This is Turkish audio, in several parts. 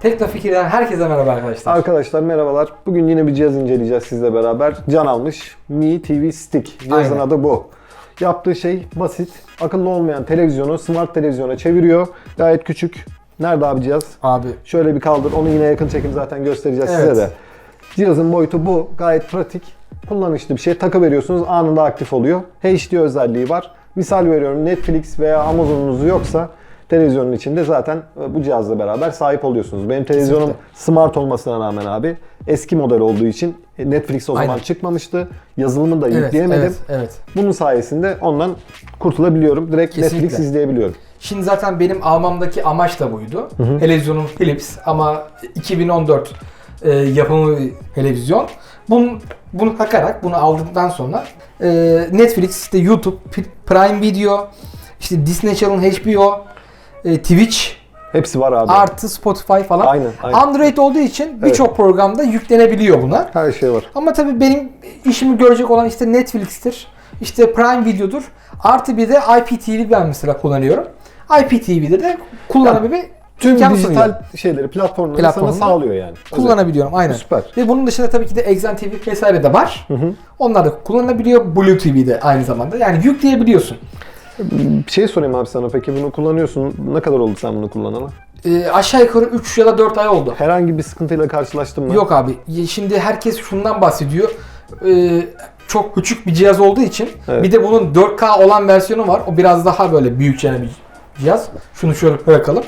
Teknofikir'den herkese merhaba arkadaşlar. Arkadaşlar merhabalar. Bugün yine bir cihaz inceleyeceğiz sizle beraber. Can almış Mi TV Stick. Cihazın Aynen. adı bu. Yaptığı şey basit. Akıllı olmayan televizyonu smart televizyona çeviriyor. Gayet küçük. Nerede abi cihaz? Abi Şöyle bir kaldır. Onu yine yakın çekim zaten göstereceğiz Evet. size de. Cihazın boyutu bu. Gayet pratik. Kullanışlı bir şey. Takı veriyorsunuz anında aktif oluyor. HD özelliği var. Misal veriyorum Netflix veya Amazon'unuz yoksa televizyonun içinde zaten e, bu cihazla beraber sahip oluyorsunuz. Benim televizyonum Kesinlikle. smart olmasına rağmen abi eski model olduğu için Netflix o zaman Aynen. çıkmamıştı. Yazılımı da evet, yükleyemedim. evet, evet. Bunun sayesinde ondan kurtulabiliyorum. Direkt Kesinlikle. Netflix izleyebiliyorum. Şimdi zaten benim almamdaki amaç da buydu. Televizyonum Philips ama 2014 e, yapımı televizyon. Bunu, bunu takarak, bunu aldıktan sonra e, Netflix, işte YouTube, Prime Video, işte Disney Channel, HBO, e, Twitch, Hepsi var abi. artı Spotify falan. Aynen, aynen. Android olduğu için birçok programda yüklenebiliyor buna. Her şey var. Ama tabii benim işimi görecek olan işte Netflix'tir, işte Prime Video'dur. Artı bir de IPTV ben mesela kullanıyorum. IPTV'de de kullanabilir Tüm imkan dijital sunuyor. şeyleri, platformları Platformunu sana sağlıyor yani. kullanabiliyorum aynen. Süper. Ve bunun dışında tabii ki de Exxon TV vesaire de var. Onlar da kullanılabiliyor. Blue TV'de aynı zamanda. Yani yükleyebiliyorsun. Şey sorayım abi sana peki bunu kullanıyorsun. Ne kadar oldu sen bunu kullanalı? Ee, aşağı yukarı 3 ya da 4 ay oldu. Herhangi bir sıkıntıyla karşılaştın mı? Yok abi. Şimdi herkes şundan bahsediyor. Ee, çok küçük bir cihaz olduğu için Evet. bir de bunun 4K olan versiyonu var. O biraz daha böyle büyükçe bir cihaz. Şunu şöyle bırakalım.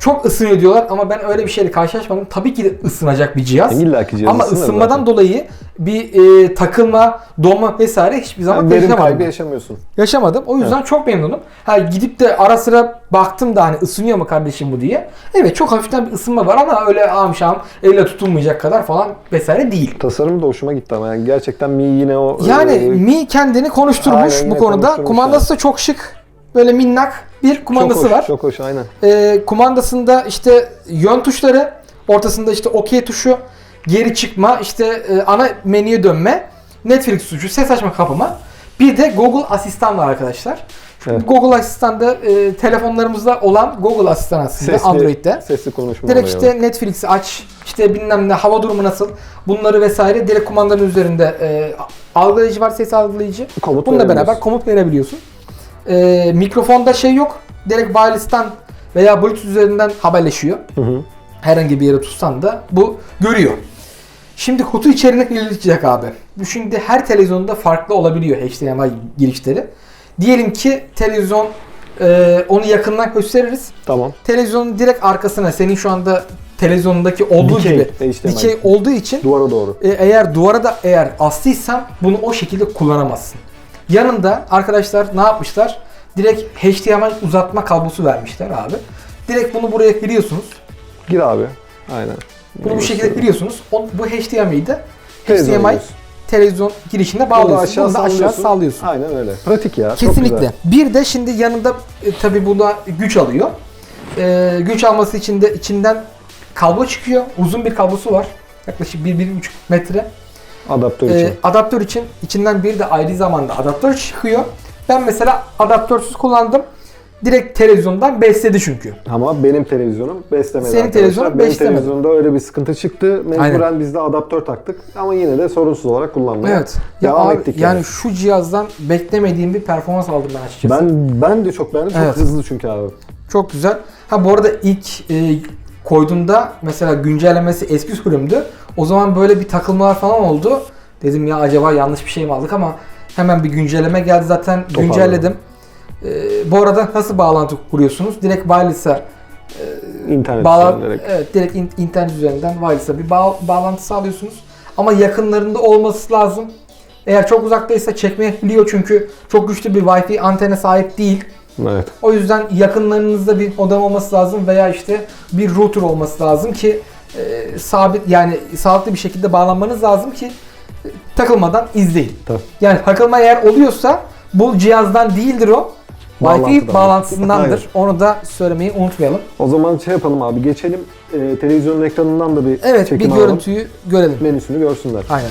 Çok ısınıyor diyorlar ama ben öyle bir şeyle karşılaşmadım. Tabii ki de ısınacak bir cihaz. İlla ki cihaz ama ısınır ısınmadan zaten. dolayı bir e, takılma, donma vesaire hiçbir zaman Yani verim yaşamadım. kaybı yaşamıyorsun. Yaşamadım. O yüzden çok memnunum. Ha gidip de ara sıra baktım da hani ısınıyor mu kardeşim bu diye. Evet çok hafiften bir ısınma var ama öyle amşam elle tutulmayacak kadar falan vesaire değil. Tasarım da hoşuma gitti ama yani gerçekten Mi yine o... Yani e, Mi kendini konuşturmuş Aynen, bu konuda. konuşturmuş Kumandası da çok şık. Böyle minnak bir kumandası çok hoş, var. Çok hoş aynen. Ee, kumandasında işte yön tuşları, ortasında işte OK tuşu, geri çıkma, işte e, ana menüye dönme, Netflix tuşu, ses açma kapama. Bir de Google Asistan var arkadaşlar. Evet. Google Asistan'da e, telefonlarımızda olan Google Asistan aslında Android'de. Sesli konuşma Direkt işte Netflix'i aç, işte bilmem ne, hava durumu nasıl, bunları vesaire direkt kumandanın üzerinde e, algılayıcı var, ses algılayıcı. Komut Bununla beraber komut verebiliyorsun. E, mikrofonda şey yok, direkt wireless'tan veya Bluetooth üzerinden haberleşiyor. Hı hı. Herhangi bir yere tutsan da bu görüyor. Şimdi kutu içeriğine gelecek abi. Şimdi her televizyonda farklı olabiliyor HDMI girişleri. Diyelim ki televizyon e, onu yakından gösteririz. Tamam. Televizyonun direkt arkasına senin şu anda televizyonundaki olduğu Dikey, gibi HDMI. dikey olduğu için Duvara doğru. e, eğer duvara da eğer astıysan bunu o şekilde kullanamazsın. Yanında arkadaşlar ne yapmışlar? Direkt HDMI uzatma kablosu vermişler abi. Direkt bunu buraya giriyorsunuz. Gir abi. Aynen. Bunu bu şekilde giriyorsunuz. O, bu HDMI'yi de Televizyon HDMI alıyorsun. televizyon girişine Bunu da bağlıyorsun. aşağı Bunu da aşağı sallıyorsun. sallıyorsun. Aynen öyle. Pratik ya. Çok Kesinlikle. güzel. Bir de şimdi yanında e, tabi buna güç alıyor. E, güç alması için de içinden kablo çıkıyor. Uzun bir kablosu var. Yaklaşık 1-1,5 metre. Adaptör E, için. adaptör için içinden bir de ayrı zamanda adaptör çıkıyor. Ben mesela adaptörsüz kullandım. Direkt televizyondan besledi çünkü. Ama benim televizyonum beslemedi Senin arkadaşlar. televizyonun Benim beslemedi. televizyonda öyle bir sıkıntı çıktı. Mecburen Aynen. biz de adaptör taktık. Ama yine de sorunsuz olarak kullanmaya Evet. Ya devam abi, ettik yani. yani. şu cihazdan beklemediğim bir performans aldım ben açıkçası. Ben ben de çok beğendim. Çok Evet. hızlı çünkü abi. Çok güzel. Ha bu arada ilk e, koyduğumda mesela güncellemesi eski sürümdü. O zaman böyle bir takılmalar falan oldu. Dedim ya acaba yanlış bir şey mi aldık ama hemen bir güncelleme geldi zaten Toparladım. güncelledim. E, bu arada nasıl bağlantı kuruyorsunuz? Direkt wireless'a İnternet bağlan direkt. evet, direkt in- internet üzerinden wireless'a bir bağ- bağlantı sağlıyorsunuz. Ama yakınlarında olması lazım. Eğer çok uzaktaysa çekmeyebiliyor çünkü çok güçlü bir Wi-Fi antene sahip değil. Evet. O yüzden yakınlarınızda bir modem olması lazım veya işte bir router olması lazım ki e, sabit yani sağlıklı bir şekilde bağlanmanız lazım ki e, takılmadan izleyin. Tabii. Yani takılma eğer oluyorsa bu cihazdan değildir o. Wi-Fi Bağlantıdan. bağlantısındandır. Onu da söylemeyi unutmayalım. O zaman şey yapalım abi geçelim. Ee, televizyonun ekranından da bir Evet çekim bir alalım. görüntüyü görelim. Menüsünü görsünler. Aynen.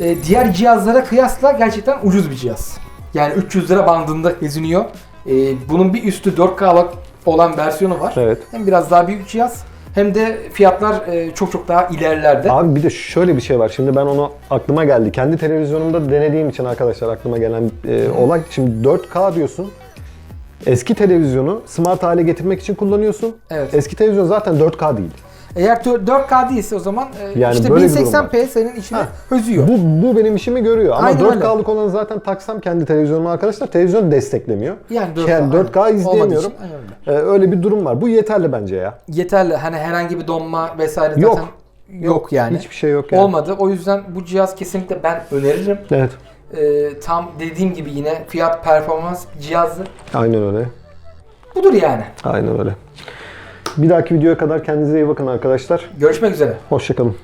E, diğer cihazlara kıyasla gerçekten ucuz bir cihaz. Yani 300 lira bandında geziniyor. E, bunun bir üstü 4K'lık olan versiyonu var. Evet. Hem biraz daha büyük cihaz hem de fiyatlar e, çok çok daha ilerlerde. Abi bir de şöyle bir şey var. Şimdi ben onu aklıma geldi. Kendi televizyonumda denediğim için arkadaşlar aklıma gelen e, olay. Şimdi 4K diyorsun. Eski televizyonu smart hale getirmek için kullanıyorsun. Evet. Eski televizyon zaten 4K değil. Eğer dö- 4K değilse o zaman e, Yani işte böyle bir durum 1080p senin içine Ha. özüyor. Bu, bu benim işimi görüyor. Ama Aynen öyle. 4K'lık olanı zaten taksam kendi televizyonuma arkadaşlar televizyon desteklemiyor. Yani 4K, Yani 4K aynen. izleyemiyorum. Olmadığı için, aynen öyle. Ee, öyle bir durum var. Bu yeterli bence ya. Yeterli. Hani herhangi bir donma vesaire zaten Yok. yok, yani. Hiçbir şey yok yani. Olmadı. O yüzden bu cihaz kesinlikle ben öneririm. Evet. E, tam dediğim gibi yine fiyat performans cihazı Aynen öyle. budur yani. Aynen öyle. Bir dahaki videoya kadar kendinize iyi bakın arkadaşlar. Görüşmek üzere. Hoşçakalın.